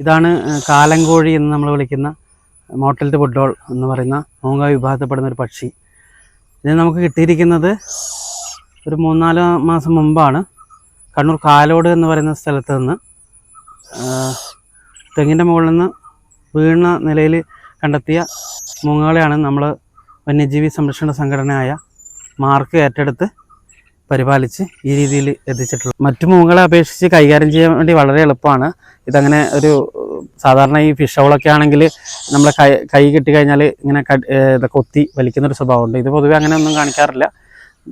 ഇതാണ് കാലങ്കോഴി എന്ന് നമ്മൾ വിളിക്കുന്ന മോട്ടൽത്ത് പൊഡ്ഡോൾ എന്ന് പറയുന്ന മൂങ്ങ വിഭാഗത്തിൽപ്പെടുന്ന ഒരു പക്ഷി. ഇത് നമുക്ക് കിട്ടിയിരിക്കുന്നത് ഒരു മൂന്നാൽ മാസം മുമ്പാണ്. കണ്ണൂർ കാലോട് എന്ന് പറയുന്ന സ്ഥലത്ത് നിന്ന് തെങ്ങിന്റെ മുകളിൽ നിന്ന് വീണ നിലയിൽ കണ്ടെത്തിയ മുങ്ങകളെയാണ് നമ്മൾ വന്യജീവി സംരക്ഷണ സംഘടനയായ മാർക്ക് ഏറ്റെടുത്ത് പരിപാലിച്ച് ഈ രീതിയിൽ എത്തിച്ചിട്ടുള്ളത്. മറ്റു മൂങ്ങളെ അപേക്ഷിച്ച് കൈകാര്യം ചെയ്യാൻ വേണ്ടി വളരെ എളുപ്പമാണ്. ഇതങ്ങനെ ഒരു സാധാരണ ഈ ഫിഷ് ഹൗളൊക്കെ ആണെങ്കിൽ നമ്മൾ കൈ കൈ കിട്ടിക്കഴിഞ്ഞാൽ ഇങ്ങനെ കൊത്തി വലിക്കുന്ന ഒരു സ്വഭാവമുണ്ട്. ഇത് പൊതുവെ അങ്ങനെ ഒന്നും കാണിക്കാറില്ല.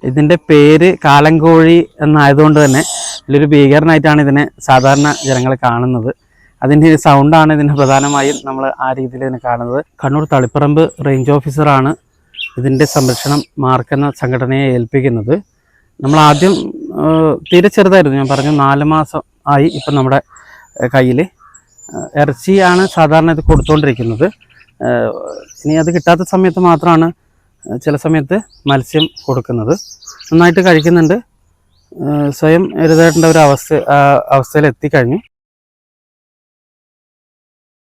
ഇതിന്റെ പേര് കാലങ്കോഴി എന്നായതുകൊണ്ട് തന്നെ ഇതിലൊരു ഭീകരനായിട്ടാണ് ഇതിനെ സാധാരണ ജനങ്ങൾ കാണുന്നത്. അതിന്റെ സൗണ്ടാണ് ഇതിന് പ്രധാനമായും നമ്മൾ ആ രീതിയിൽ ഇതിനെ കാണുന്നത്. കണ്ണൂർ തളിപ്പറമ്പ് റേഞ്ച് ഓഫീസറാണ് ഇതിന്റെ സംരക്ഷണം മാർക്കെന്ന സംഘടനയെ ഏൽപ്പിക്കുന്നത്. നമ്മൾ ആദ്യം തീരെ ചെറുതായിരുന്നു. ഞാൻ പറഞ്ഞു നാല് മാസം ആയി ഇപ്പം നമ്മുടെ കയ്യിൽ ഇറച്ചിയാണ് സാധാരണ ഇത് കൊടുത്തുകൊണ്ടിരിക്കുന്നത് ഇനി അത് കിട്ടാത്ത സമയത്ത് മാത്രമാണ് ചില സമയത്ത് മത്സ്യം കൊടുക്കുന്നത്. നന്നായിട്ട് കഴിക്കുന്നുണ്ട്. സ്വയം എഴുതേണ്ട ഒരു അവസ്ഥ അവസ്ഥയിലെത്തിക്കഴിഞ്ഞു